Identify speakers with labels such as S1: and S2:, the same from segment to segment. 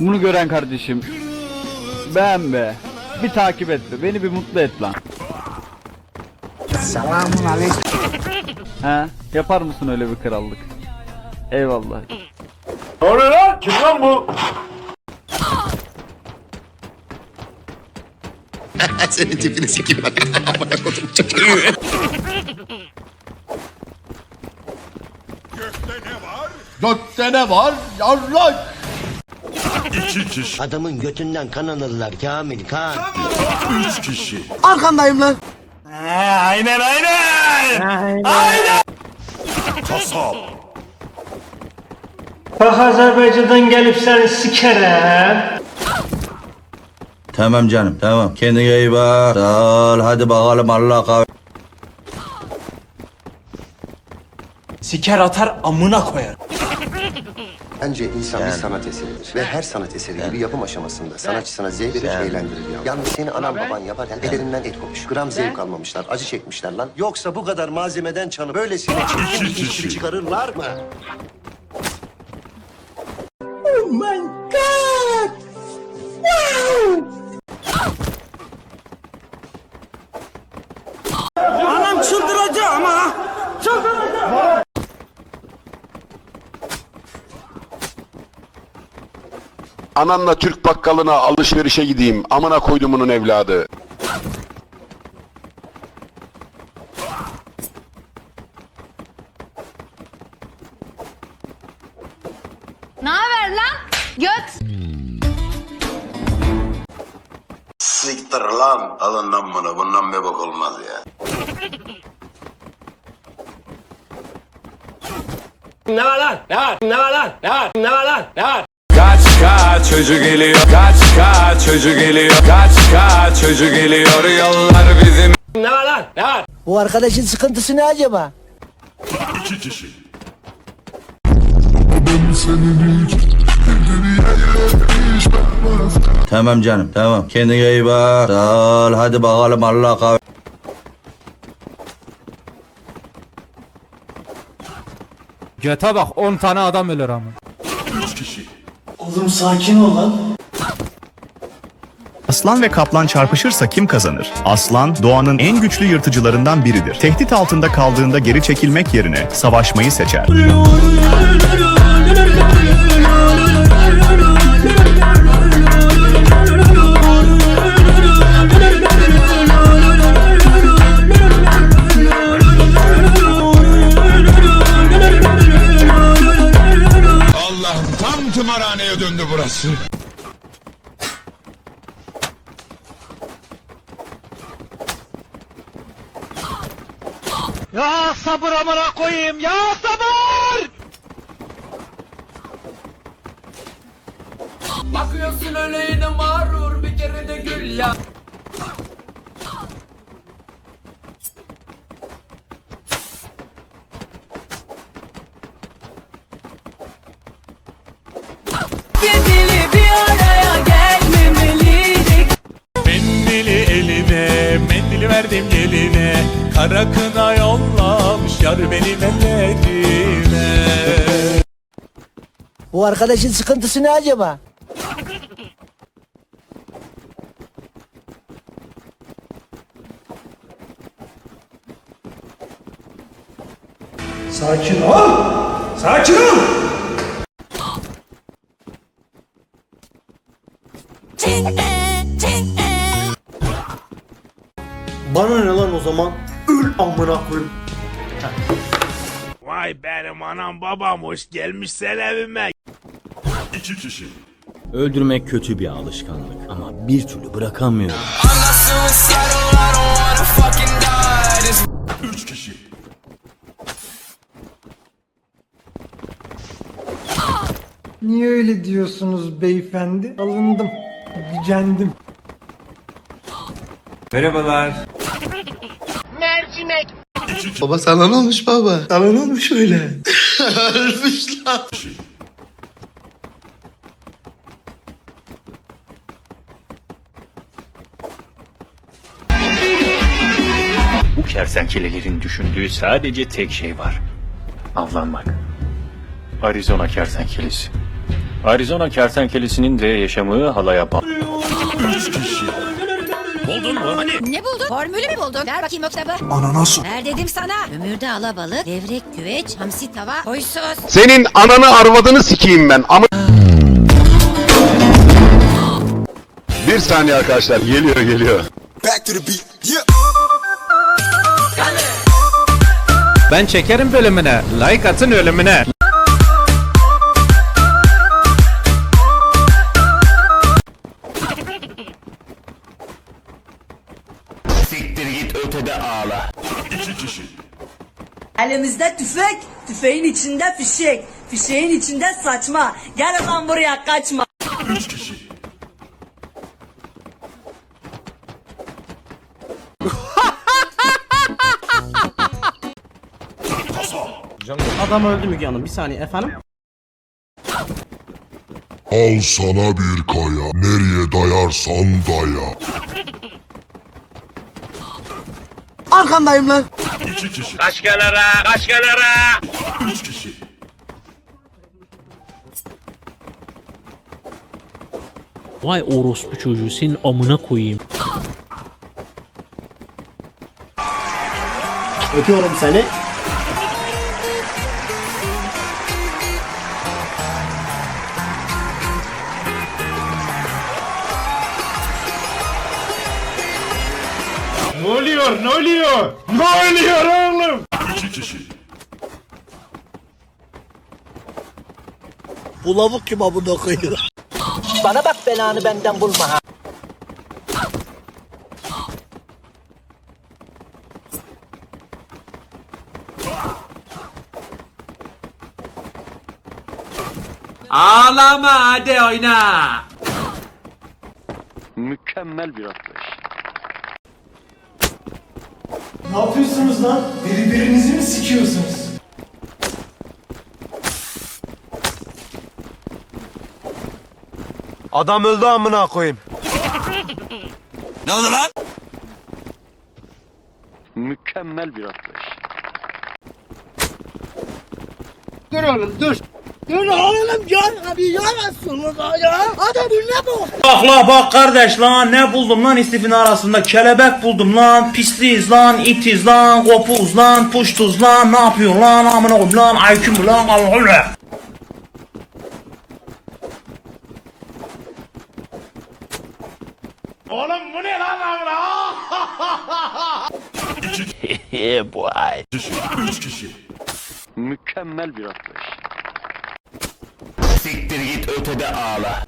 S1: Bunu gören kardeşim. Ben be. Bir takip et be. Beni bir mutlu et lan.
S2: Selamun aleyküm.
S1: He? Yapar mısın öyle bir krallık? Eyvallah.
S3: Ne oluyor lan? Kim lan bu?
S4: Senin tipini sikeyim ben. Amına kodum çocuğu.
S5: Gökte ne var? Yarrak!
S4: Adamın götünden kan alırlar Kamil kan.
S2: Arkandayım lan.
S3: aynen aynen.
S6: Bak Azerbaycan'dan gelip seni sikerem.
S5: Tamam canım tamam. Kendine iyi bak. Sağ ol. Hadi bakalım Allah kahve.
S6: Siker atar amına koyar.
S4: Bence insan bir sanat eseridir. Ve her sanat eseri gibi yapım aşamasında sanatçı sana zevk verir, eğlendirir ya. Yalnız seni anan baban yaparken ellerinden et komuş. Gram zevk almamışlar, acı çekmişler lan. Yoksa bu kadar malzemeden çalıp böylesine çirkin bir işçi çıkarırlar mı?
S2: Anam çıldıracak ama.
S7: Ananla Türk bakkalına alışverişe gideyim. Amına koydumunun evladı.
S8: Ne haber lan? Göt.
S7: Siktir lan. Alın lan bunu. Bundan bir bok olmaz ya.
S6: Ne var lan? Ne var? Ne var lan? Ne var? Ne var lan? Ne var?
S9: Kaç çocuk geliyor Kaç kaç çocuk geliyor Kaç kaç çocuk geliyor Yollar bizim
S6: Ne var lan? Ne var?
S2: Bu arkadaşın sıkıntısı ne acaba?
S5: Tamam canım tamam. Kendine iyi bak. Sağ ol. Hadi bakalım Allah kahve.
S10: Göte bak 10 tane adam ölür ama.
S6: Oğlum sakin ol lan.
S11: Aslan ve kaplan çarpışırsa kim kazanır? Aslan doğanın en güçlü yırtıcılarından biridir. Tehdit altında kaldığında geri çekilmek yerine savaşmayı seçer.
S6: Ya sabır amına koyayım ya sabır!
S9: Bakıyorsun öyle yine mağrur Bir kere de gül ya geline Kara kına yollamış Yar benim ellerime
S2: Bu arkadaşın sıkıntısı ne acaba?
S6: Sakin ol! Sakin ol!
S4: Bana ne lan o zaman? Öl amına koyayım.
S3: Vay benim anam babam hoş gelmişsen evime.
S10: Öldürmek kötü bir alışkanlık ama bir türlü bırakamıyorum.
S6: Niye öyle diyorsunuz beyefendi? Alındım. Gücendim.
S4: Baba sana ne olmuş baba? Sana ne olmuş öyle? Ölmüş lan.
S10: Bu kersenkelelerin düşündüğü sadece tek şey var. Avlanmak. Arizona kersenkelesi.
S9: Arizona kertenkelesinin de yaşamı hala yapan.
S8: Ne buldun? Formülü mü buldun? Ver bakayım o kitabı. Ananas. Ver dedim sana. Ömürde alabalık, levrek, güveç, hamsi tava, huysuz.
S7: Senin ananı arvadını sikeyim ben. Ama... Bir saniye arkadaşlar geliyor geliyor.
S9: Ben çekerim bölümüne. Like atın ölümüne.
S12: Elimizde tüfek, tüfeğin içinde fişek, fişeğin içinde saçma. Gel lan buraya kaçma.
S6: Adam öldü Müge Hanım. Bir saniye efendim.
S7: Al sana bir kaya. Nereye dayarsan daya.
S12: Arkandayım lan.
S13: Kaç kenara, kaç kenara.
S14: Vay orospu çocuğu senin amına koyayım.
S6: Öpüyorum seni.
S13: Oluyor, ne oluyor? Ne oluyor oğlum?
S12: Bu lavuk kim abone koyuyor? Bana bak belanı benden bulma ha.
S9: Ağlama hadi oyna.
S7: Mükemmel bir atlayış.
S6: Ne yapıyorsunuz lan? Birbirinizi mi sikiyorsunuz?
S13: Adam öldü amına koyayım.
S7: Mükemmel bir atlayış.
S9: Bak la bak kardeş lan ne buldum lan istifin arasında? Kelebek buldum lan pisliyiz lan itiz lan kopuz lan puştuz lan ne yapıyorsun lan amına koyayım lan ayküm lan Allah
S13: Oğlum bu ne lan amına?
S7: Mükemmel bir atlayış.
S9: Siktir git ötede ağla.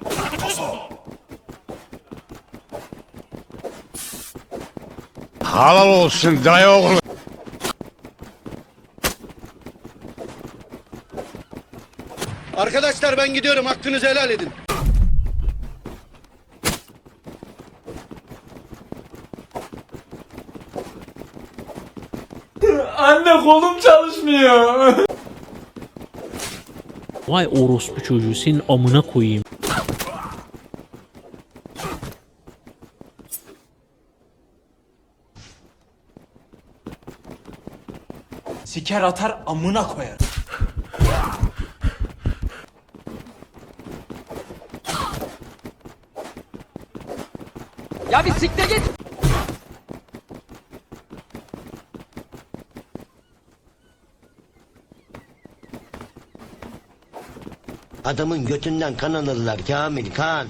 S13: Halal olsun dayı oğlu.
S15: Arkadaşlar ben gidiyorum. Hakkınızı helal edin.
S9: Anne kolum çalışmıyor.
S14: Vay orospu çocuğu senin amına koyayım.
S6: Siker atar amına koyar.
S12: Ya bir siktir git.
S15: Adamın götünden kan alırlar Kamil kan.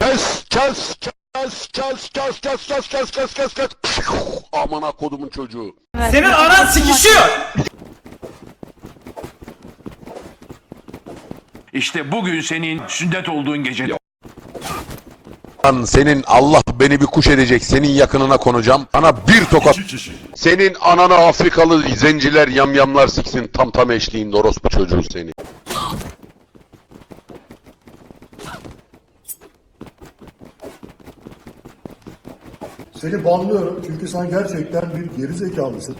S7: Kes kes kes kes kes kes kes kes kes kes kes. Amına kodumun çocuğu.
S9: Senin anan sikişiyor.
S13: İşte bugün senin sünnet olduğun gece.
S7: Lan senin Allah beni bir kuş edecek. Senin yakınına konacağım. Ana bir tokat. Senin anana Afrikalı zenciler yamyamlar siksin. Tam tam eşliğinde orospu çocuğu seni.
S6: Seni banlıyorum çünkü sen gerçekten bir geri zekalısın.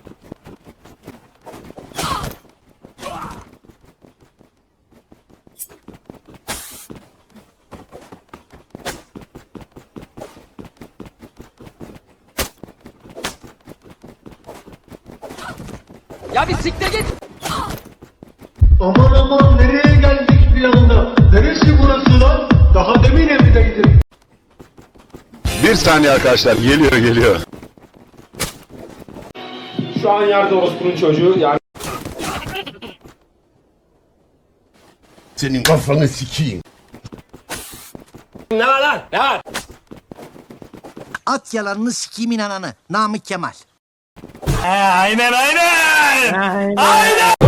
S12: Ya bir siktir git.
S6: Aman aman nereye geldik bir anda? Neresi burası lan? Daha demin evdeydim.
S7: Bir saniye arkadaşlar geliyor geliyor.
S16: Şu an yerde orospunun çocuğu yani
S12: Senin kafanı sikeyim.
S2: At yalanını sikiyim inananı. Namık Kemal aynen aynen.
S12: Aynen. aynen.